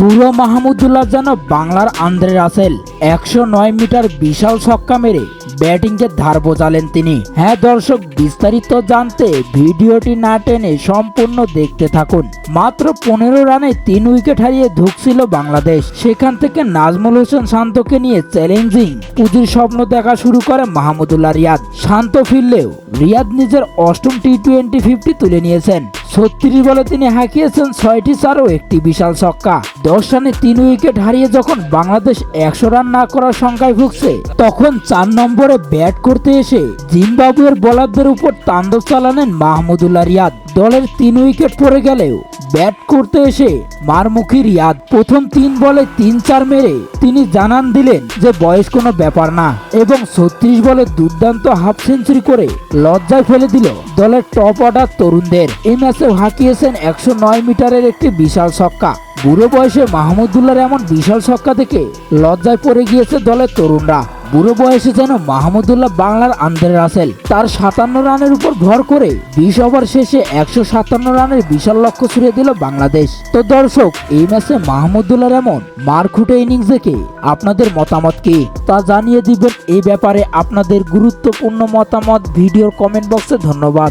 বুড়ো মাহমুদুল্লাহ যেন বাংলার আন্দ্রে রাসেল একশো নয় মিটার বিশাল ছক্কা মেরে ব্যাটিংকে ধার বোঝালেন তিনি। হ্যাঁ দর্শক, বিস্তারিত জানতে ভিডিওটি না টেনে সম্পূর্ণ দেখতে থাকুন। মাত্র পনেরো রানে তিন উইকেট হারিয়ে ঢুকছিল বাংলাদেশ। সেখান থেকে নাজমুল হোসেন শান্তকে নিয়ে চ্যালেঞ্জিং। পুঁজির স্বপ্ন দেখা শুরু করে মাহমুদুল্লাহ রিয়াদ। শান্ত ফিরলেও রিয়াদ নিজের অষ্টম টি টোয়েন্টি ফিফটি তুলে নিয়েছেন। ছত্রিশ বলে তিনি হাঁকিয়েছেন ছয়টি চারও একটি বিশাল ছক্কা। দশ রানে তিন উইকেট হারিয়ে যখন বাংলাদেশ একশো রান না করার সংখ্যায় ভুগছে, তখন চার নম্বরে ব্যাট করতে এসে জিম্বাবুয়ের বোলারদের উপর তাণ্ডব চালানেন মাহমুদুল্লাহ রিয়াদ। দলের তিন উইকেট পড়ে গেলেও ব্যাট করতে এসে মারমুখী রিয়াদ প্রথম তিন বলে তিন চার মেরে তিনি জানান দিলেন যে বয়স কোনো ব্যাপার না এবং ছত্রিশ বলে দুর্দান্ত হাফ সেঞ্চুরি করে লজ্জায় ফেলে দিল দলের টপ অর্ডার তরুণদের। এই ম্যাচেও হাঁকিয়েছেন একশো নয় মিটারের একটি বিশাল ছক্কা। বুড়ো বয়সে মাহমুদুল্লাহর এমন বিশাল ছক্কা দেখে লজ্জায় পড়ে গিয়েছে দলের তরুণরা। বুড়ো বয়সে যেন মাহমুদুল্লাহ বাংলার আন্দ্রে রাসেল। তার সাতান্ন রানের উপর ভর করে বিশ ওভার শেষে একশো সাতান্ন রানের বিশাল লক্ষ্য ছুড়ে দিল বাংলাদেশ। তো দর্শক, এই ম্যাচে মাহমুদুল্লাহর এমন মারখুটে ইনিংস দেখে আপনাদের মতামত কি? তা জানিয়ে দিবেন। এই ব্যাপারে আপনাদের গুরুত্বপূর্ণ মতামত ভিডিওর কমেন্ট বক্সে ধন্যবাদ।